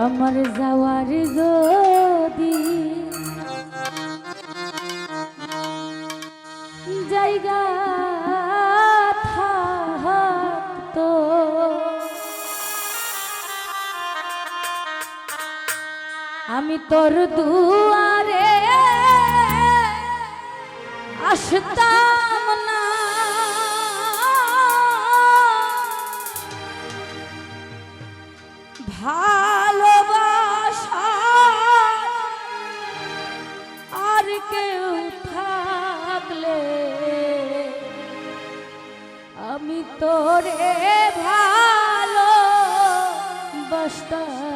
আমার যাওয়ার যদি জায়গা থাকতো। আমি তোর দূর তোরে ভালো বসতা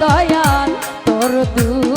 দয়াল তোর দূর